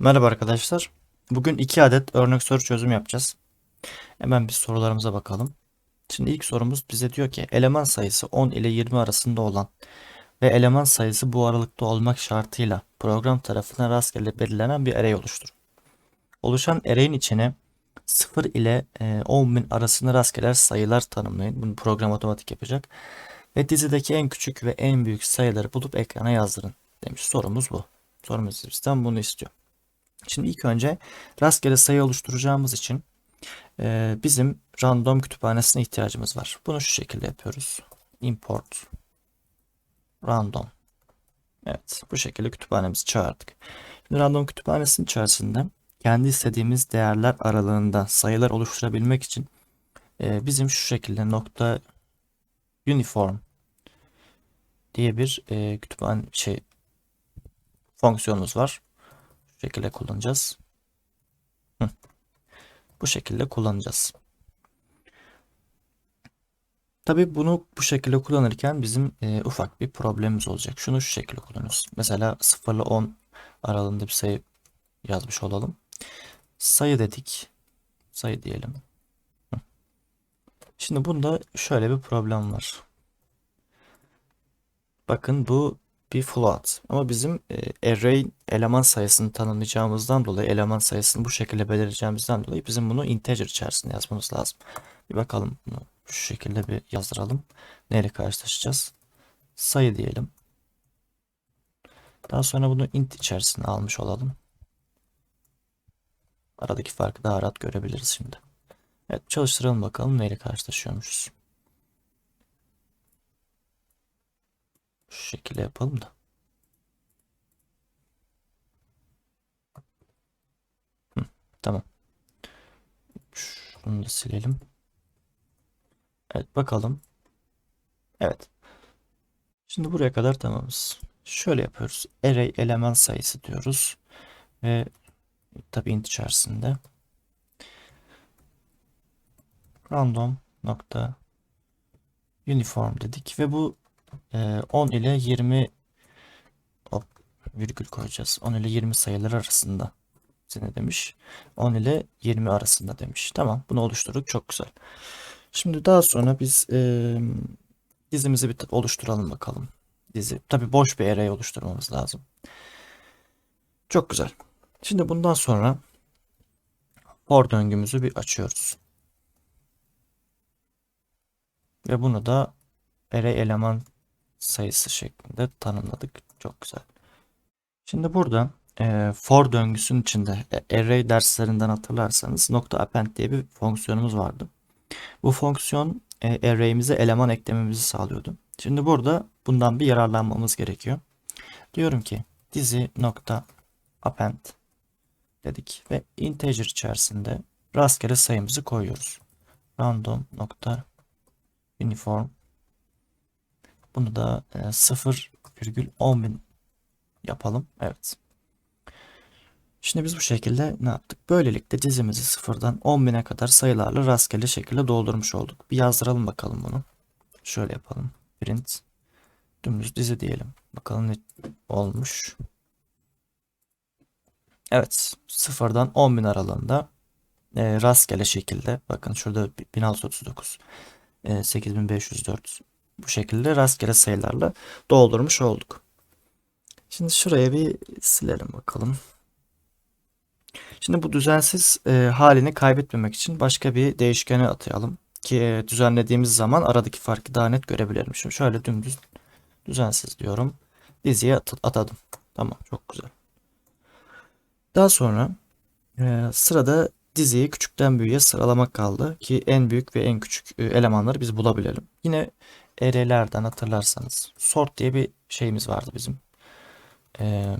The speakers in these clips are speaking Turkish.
Merhaba arkadaşlar. Bugün iki adet örnek soru çözüm yapacağız. Hemen bir sorularımıza bakalım. Şimdi ilk sorumuz bize diyor ki eleman sayısı 10 ile 20 arasında olan ve eleman sayısı bu aralıkta olmak şartıyla program tarafından rastgele belirlenen bir array oluşturun. Oluşan array'in içine 0 ile e, 10.000 arasında rastgele sayılar tanımlayın. Bunu program otomatik yapacak. Ve dizideki en küçük ve en büyük sayıları bulup ekrana yazdırın demiş. Sorumuz bu. Sorumuz bizden bunu istiyor. Şimdi ilk önce rastgele sayı oluşturacağımız için e, bizim random kütüphanesine ihtiyacımız var. Bunu şu şekilde yapıyoruz. Import random. Evet bu şekilde kütüphanemizi çağırdık. Şimdi random kütüphanesinin içerisinde kendi istediğimiz değerler aralığında sayılar oluşturabilmek için e, bizim şu şekilde nokta uniform diye bir e, kütüphane şey fonksiyonumuz var. Şu şekilde kullanacağız. Bu şekilde kullanacağız. Tabii bunu bu şekilde kullanırken bizim e, ufak bir problemimiz olacak. Şunu şu şekilde kullanıyoruz. Mesela 0 ile 10 aralığında bir sayı yazmış olalım. Sayı dedik. Sayı diyelim. Şimdi bunda şöyle bir problem var. Bakın bu bir float. Ama bizim e, array eleman sayısını tanımlayacağımızdan dolayı eleman sayısını bu şekilde belirleyeceğimizden dolayı bizim bunu integer içerisinde yazmamız lazım. Bir bakalım bunu şu şekilde bir yazdıralım. Neyle karşılaşacağız? Sayı diyelim. Daha sonra bunu int içerisine almış olalım. Aradaki farkı daha rahat görebiliriz şimdi. Evet çalıştıralım bakalım neyle karşılaşıyormuşuz. Şu şekilde yapalım da. Hı, tamam. Şunu da silelim. Evet bakalım. Evet. Şimdi buraya kadar tamamız. Şöyle yapıyoruz. Array eleman sayısı diyoruz. Ve tabi int içerisinde random nokta uniform dedik ve bu 10 ile 20 hop, virgül koyacağız. 10 ile 20 sayılar arasında ne demiş? 10 ile 20 arasında demiş. Tamam bunu oluşturduk çok güzel. Şimdi daha sonra biz e, dizimizi bir oluşturalım bakalım. Dizi. Tabi boş bir array oluşturmamız lazım. Çok güzel. Şimdi bundan sonra for döngümüzü bir açıyoruz. Ve bunu da array eleman sayısı şeklinde tanımladık. Çok güzel. Şimdi burada e, for döngüsünün içinde e, array derslerinden hatırlarsanız nokta append diye bir fonksiyonumuz vardı. Bu fonksiyon e, array'imize eleman eklememizi sağlıyordu. Şimdi burada bundan bir yararlanmamız gerekiyor. Diyorum ki dizi nokta append dedik ve integer içerisinde rastgele sayımızı koyuyoruz. Random nokta uniform bunu da e, 0,10 bin yapalım. Evet. Şimdi biz bu şekilde ne yaptık? Böylelikle dizimizi sıfırdan 10 bine kadar sayılarla rastgele şekilde doldurmuş olduk. Bir yazdıralım bakalım bunu. Şöyle yapalım. Print dümdüz dizi diyelim. Bakalım ne olmuş. Evet. Sıfırdan 10 bin aralığında e, rastgele şekilde bakın şurada 1639 e, 8504 bu şekilde rastgele sayılarla doldurmuş olduk. Şimdi şuraya bir silelim bakalım. Şimdi bu düzensiz e, halini kaybetmemek için başka bir değişkene atayalım. Ki e, düzenlediğimiz zaman aradaki farkı daha net görebilirim. Şimdi şöyle dümdüz düzensiz diyorum. Diziye at atadım. Tamam çok güzel. Daha sonra e, sırada diziyi küçükten büyüğe sıralamak kaldı. Ki en büyük ve en küçük e, elemanları biz bulabilelim. Yine array'lerden hatırlarsanız sort diye bir şeyimiz vardı bizim. E,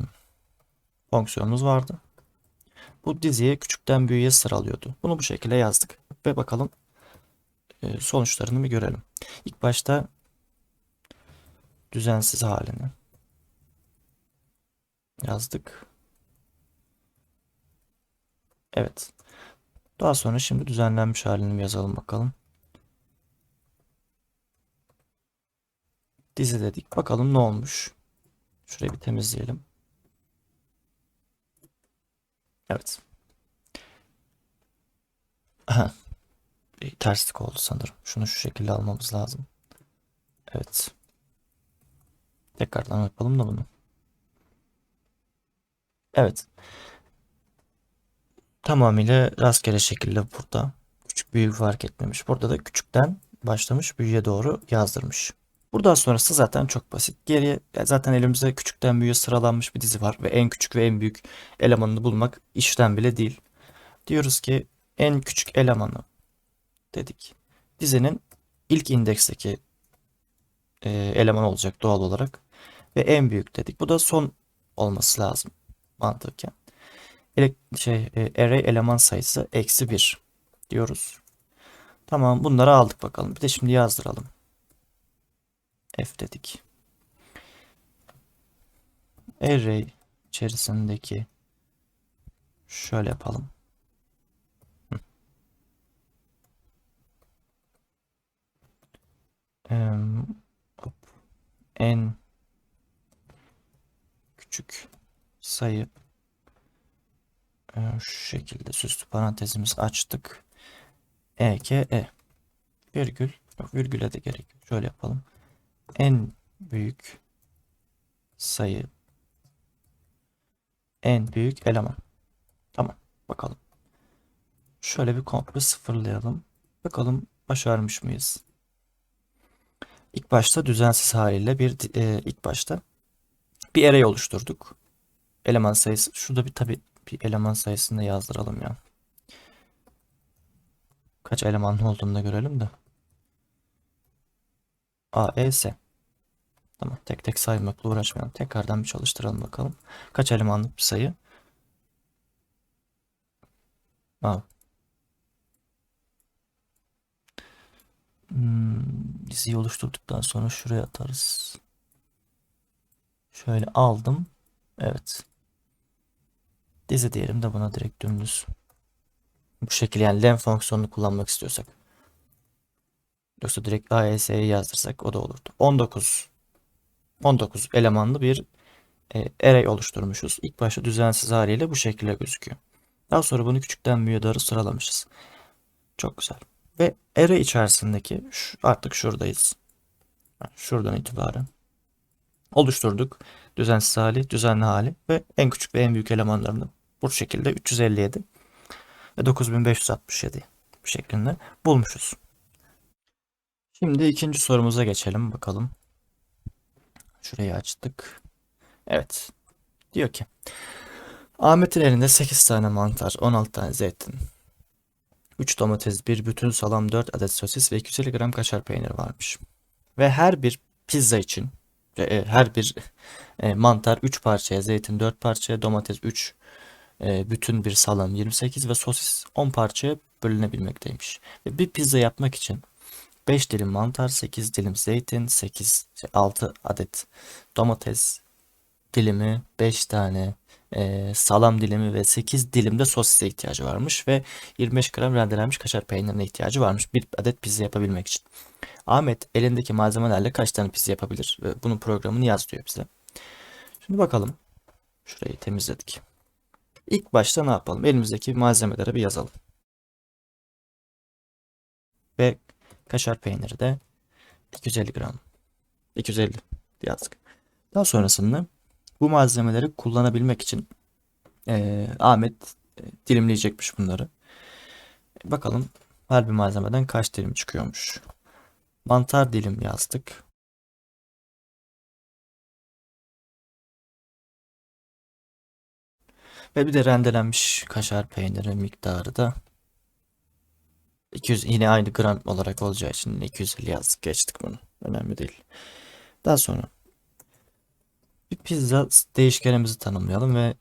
fonksiyonumuz vardı. Bu diziye küçükten büyüğe sıralıyordu. Bunu bu şekilde yazdık. Ve bakalım e, sonuçlarını bir görelim. İlk başta düzensiz halini yazdık. Evet. Daha sonra şimdi düzenlenmiş halini yazalım bakalım. Dizi dedik. Bakalım ne olmuş. Şurayı bir temizleyelim. Evet. Bir terslik oldu sanırım. Şunu şu şekilde almamız lazım. Evet. Tekrardan yapalım da bunu. Evet. Tamamıyla rastgele şekilde burada. Küçük büyük fark etmemiş. Burada da küçükten başlamış büyüğe doğru yazdırmış. Buradan sonrası zaten çok basit. Geriye zaten elimizde küçükten büyüğe sıralanmış bir dizi var ve en küçük ve en büyük elemanını bulmak işten bile değil. Diyoruz ki en küçük elemanı dedik. Dizinin ilk indeksteki e, eleman olacak doğal olarak ve en büyük dedik. Bu da son olması lazım mantıken. Ele, şey, e, array eleman sayısı eksi 1 diyoruz. Tamam bunları aldık bakalım. Bir de şimdi yazdıralım. F dedik. Array içerisindeki şöyle yapalım. Hop. En küçük sayı e, şu şekilde süslü parantezimiz açtık. E, K, E. Virgül. Yok virgüle de gerek. Şöyle yapalım. En büyük sayı en büyük eleman. Tamam. Bakalım. Şöyle bir komple sıfırlayalım. Bakalım başarmış mıyız? İlk başta düzensiz haliyle bir e, ilk başta bir array oluşturduk. Eleman sayısı. Şurada bir tabi bir eleman sayısını da yazdıralım ya. Kaç elemanlı olduğunu da görelim de. A, E, S. Tamam tek tek saymakla uğraşmayalım. Tekrardan bir çalıştıralım bakalım. Kaç elemanlık bir sayı? A. Hmm, diziyi oluşturduktan sonra şuraya atarız. Şöyle aldım. Evet. Dizi diyelim de buna direkt dümdüz. Bu şekilde yani len fonksiyonunu kullanmak istiyorsak. Yoksa direkt AES'yi yazdırsak o da olurdu. 19 19 elemanlı bir e, array oluşturmuşuz. İlk başta düzensiz haliyle bu şekilde gözüküyor. Daha sonra bunu küçükten büyüğe doğru sıralamışız. Çok güzel. Ve array içerisindeki şu, artık şuradayız. Şuradan itibaren oluşturduk. Düzensiz hali, düzenli hali ve en küçük ve en büyük elemanlarını bu şekilde 357 ve 9567 şeklinde bulmuşuz. Şimdi ikinci sorumuza geçelim bakalım. Şurayı açtık. Evet. Diyor ki Ahmet'in elinde 8 tane mantar, 16 tane zeytin, 3 domates, bir bütün salam, 4 adet sosis ve 250 gram kaşar peyniri varmış. Ve her bir pizza için e, her bir e, mantar 3 parçaya, zeytin 4 parçaya, domates 3, e, bütün bir salam 28 ve sosis 10 parçaya bölünebilmekteymiş. Ve bir pizza yapmak için 5 dilim mantar, 8 dilim zeytin, 8 6 adet domates dilimi, 5 tane e, salam dilimi ve 8 dilim de sosise ihtiyacı varmış ve 25 gram rendelenmiş kaşar peynirine ihtiyacı varmış bir adet pizza yapabilmek için. Ahmet elindeki malzemelerle kaç tane pizza yapabilir? Ve bunun programını yaz diyor bize. Şimdi bakalım. Şurayı temizledik. İlk başta ne yapalım? Elimizdeki malzemeleri bir yazalım. Ve kaşar peyniri de 250 gram. 250 yazdık. Daha sonrasında bu malzemeleri kullanabilmek için e, Ahmet e, dilimleyecekmiş bunları. Bakalım her bir malzemeden kaç dilim çıkıyormuş. Mantar dilim yazdık. Ve bir de rendelenmiş kaşar peyniri miktarı da 200 yine aynı gram olarak olacağı için 250 yazdık geçtik bunu. Önemli değil. Daha sonra bir pizza değişkenimizi tanımlayalım ve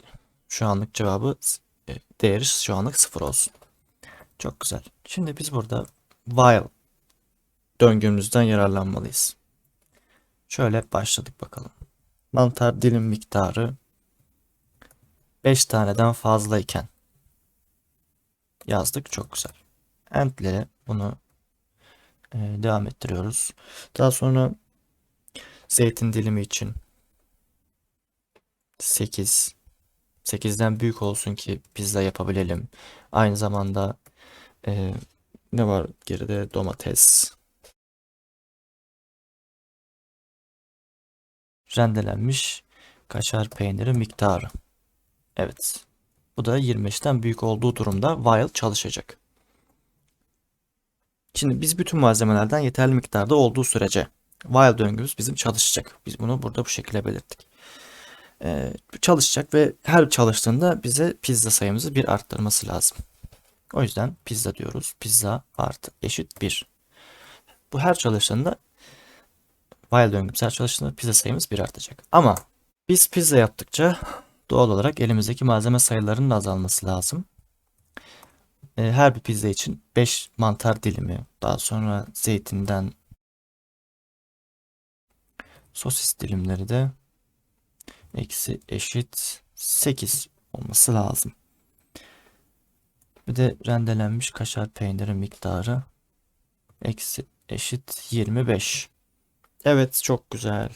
şu anlık cevabı e, değeri şu anlık sıfır olsun. Çok güzel. Şimdi biz burada while döngümüzden yararlanmalıyız. Şöyle başladık bakalım. Mantar dilim miktarı 5 taneden fazlayken yazdık. Çok güzel. End ile bunu e, devam ettiriyoruz. Daha sonra zeytin dilimi için 8 8'den büyük olsun ki pizza yapabilelim. Aynı zamanda e, ne var geride? Domates. Rendelenmiş kaşar peyniri miktarı. Evet. Bu da 25'ten büyük olduğu durumda while çalışacak. Şimdi biz bütün malzemelerden yeterli miktarda olduğu sürece while döngümüz bizim çalışacak. Biz bunu burada bu şekilde belirttik. Ee, çalışacak ve her çalıştığında bize pizza sayımızı bir arttırması lazım. O yüzden pizza diyoruz. Pizza artı eşit 1. Bu her çalıştığında while döngümüz her çalıştığında pizza sayımız 1 artacak. Ama biz pizza yaptıkça doğal olarak elimizdeki malzeme sayılarının da azalması lazım. Ee, her bir pizza için 5 mantar dilimi, daha sonra zeytinden sosis dilimleri de eksi eşit 8 olması lazım. Bir de rendelenmiş kaşar peyniri miktarı eksi eşit 25. Evet çok güzel.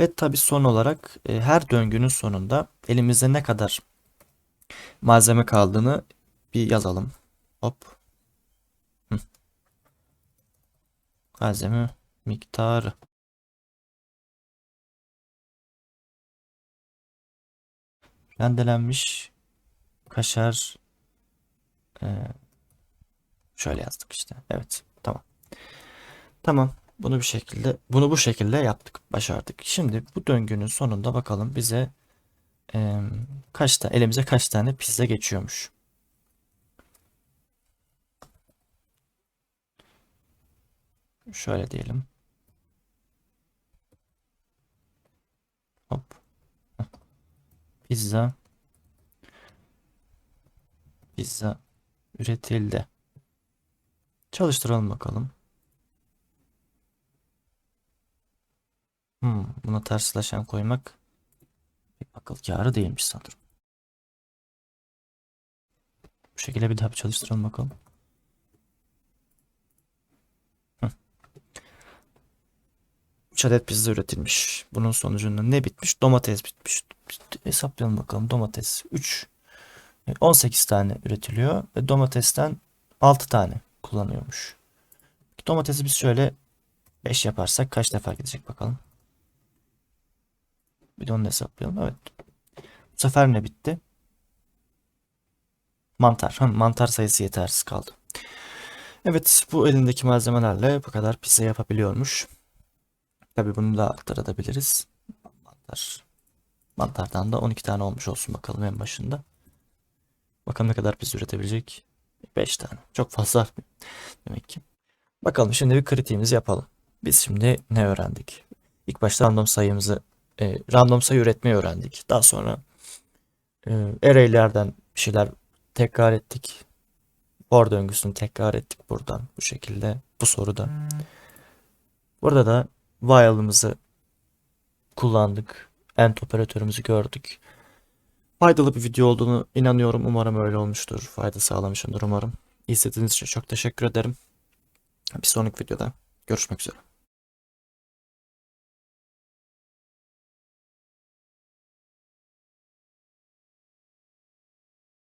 Ve tabi son olarak e, her döngünün sonunda elimizde ne kadar malzeme kaldığını bir yazalım. Hop. Hı. Malzeme miktarı. Rendelenmiş kaşar e, şöyle yazdık işte. Evet. Tamam. Tamam. Bunu bir şekilde bunu bu şekilde yaptık. Başardık. Şimdi bu döngünün sonunda bakalım bize e, kaç tane elimize kaç tane pizza geçiyormuş. Şöyle diyelim. Hop. Pizza. Pizza üretildi. Çalıştıralım bakalım. Hmm, buna tersleşen koymak bir akıl kârı değilmiş sanırım. Bu şekilde bir daha bir çalıştıralım bakalım. 3 adet pizza üretilmiş. Bunun sonucunda ne bitmiş? Domates bitmiş. Hesaplayalım bakalım. Domates 3. 18 tane üretiliyor ve domatesten 6 tane kullanıyormuş. Domatesi biz şöyle 5 yaparsak kaç defa gidecek bakalım. Bir de onu hesaplayalım. Evet. Bu sefer ne bitti? Mantar. Mantar sayısı yetersiz kaldı. Evet bu elindeki malzemelerle bu kadar pizza yapabiliyormuş. Tabi bunu da arttırabiliriz. Mantar. Mantardan da 12 tane olmuş olsun bakalım en başında. Bakalım ne kadar pizza üretebilecek. 5 tane. Çok fazla demek ki. Bakalım şimdi bir kritiğimizi yapalım. Biz şimdi ne öğrendik? İlk başta random sayımızı e, random sayı üretmeyi öğrendik. Daha sonra e, array'lerden bir şeyler tekrar ettik. For döngüsünü tekrar ettik buradan bu şekilde bu soruda. Burada da while'ımızı kullandık. End operatörümüzü gördük. Faydalı bir video olduğunu inanıyorum. Umarım öyle olmuştur. Fayda sağlamışımdır umarım. İzlediğiniz için çok teşekkür ederim. Bir sonraki videoda görüşmek üzere.